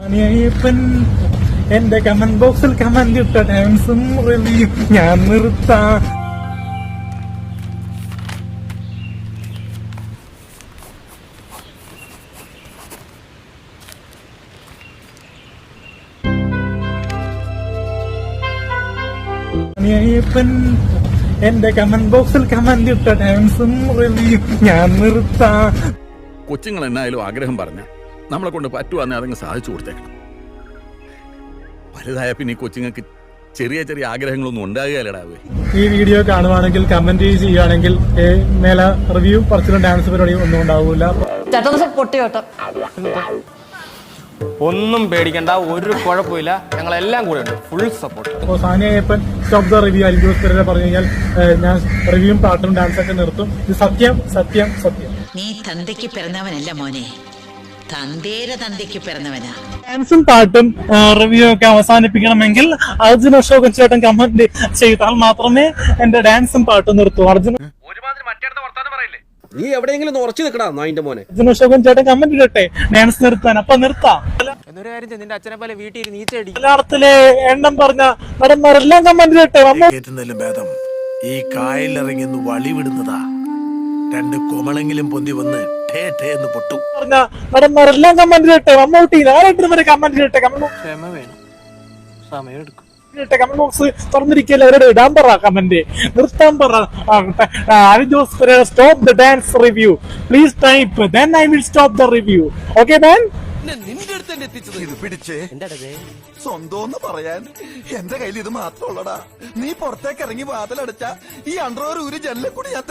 അനിയപ്പൻ എന്റെ കമന്റ് ബോക്സിൽ കമന്റ് ഇട്ട ഡാൻസും റിവ്യൂ ഞാൻ നിർത്താം. അനിയപ്പൻ എന്റെ കമന്റ് ബോക്സിൽ കമന്റ് ഇട്ട ഡാൻസും റിവ്യൂ ഞാൻ നിർത്താം. കൊച്ചുങ്ങൾ എന്നായാലും ആഗ്രഹം പറഞ്ഞ നമ്മളെ കൊണ്ട് പറ്റുവാന്നെ അതങ്ങ് സാധിച്ചു കൊടുത്തേക്കണം. വലുതായ പിന്നെ ഈ കൊച്ചുങ്ങൾക്ക് ചെറിയ ചെറിയ ആഗ്രഹങ്ങളൊന്നും ഉണ്ടാകുകയല്ലടാവേ ഈ വീഡിയോ കാണുവാണെങ്കിൽ കമന്റ് ചെയ്യുകയാണെങ്കിൽ ഏ, മേലെ റിവ്യൂ പറച്ചിലും ഡാൻസ് പരിപാടി ഒന്നും ഉണ്ടാവില്ല ഒന്നും പേടിക്കണ്ട ഒരു കുഴപ്പമില്ല. ഞങ്ങളെല്ലാം കൂടെ ഉണ്ട്. ഫുൾ സപ്പോർട്ട് അപ്പോൾ സാനിയപ്പൻ സ്റ്റോപ്പ് ദ റിവ്യൂ അലിജോസ് പെരേര പറഞ്ഞു കഴിഞ്ഞാൽ ഞാൻ റിവ്യൂ പാട്ടും ഡാൻസ് ഒക്കെ നിർത്തും. ഇത് സത്യം സത്യം സത്യം. നീ തന്തയ്ക്ക് പിറന്നവനല്ല മോനെ. തന്തേര തന്തയ്ക്ക് പിറന്നവനാ. ഡാൻസും പാട്ടും റിവ്യൂ ഒക്കെ അവസാനിപ്പിക്കണമെങ്കിൽ അർജുൻ അശോകൻ ചേട്ടൻ കമന്റ് ചെയ്താൽ മാത്രമേ എന്റെ ഡാൻസും പാട്ടും നിർത്തൂ. അർജുൻ നീ എവിടെയെങ്കിലും ഉറച്ചു നിൽക്കടാ നായിന്റെ മോനെ. അർജുൻ അശോകൻ ചേട്ടൻ കമന്റ് ഇടട്ടെ. ഡാൻസ് നിർത്താൻ. അപ്പൊ നിർത്താം. എന്നൊരു കാര്യം ചെയ്യ്, നിന്റെ അച്ഛനെ പോലെ വീട്ടിൽ നീച്ചടിത്തിലെ നീച്ചടി മലയാളത്തിലെ എണ്ണം പറഞ്ഞ നടന്മാരെല്ലാം കമന്റ് ഇടട്ടെ. കേട്ടുന്നതിലും ഭേദം. ഈ കായലിറങ്ങി വളിവിടുന്നതാ. വളി വിടുന്നതാ രണ്ട് കൊമളെങ്കിലും പൊന്തി വന്ന് എന്ന് പൊട്ടു. പറഞ്ഞ നടന്മാരെല്ലാം കമന്റ് മമ്മൂട്ടി നാലായിട്ട് വരെ കമന്റ് കമന്റ് ക്ഷമ വേണം. സമയം എടുക്കും ഇട്ട കമന്റ് ബോക്സ് തുറന്നിരിക്കല്ലേ അവരോട് ഇടാൻ പറ കമന്റ് നിർത്താൻ പറ. Stop the dance review please type then I will stop the review okay man നിന്റെ അടുത്ത് തന്നെ എത്തിച്ചത്. ഇത് പിടിച്ചേ. സ്വന്തം പറയാൻ. എന്റെ കയ്യിൽ ഇത് മാത്രമുള്ളടാ നീ പുറത്തേക്ക് ഇറങ്ങി വാതിലടച്ച ഈ അണ്ടർവർ ഒരു ജനലെ കൂടി ഞാൻ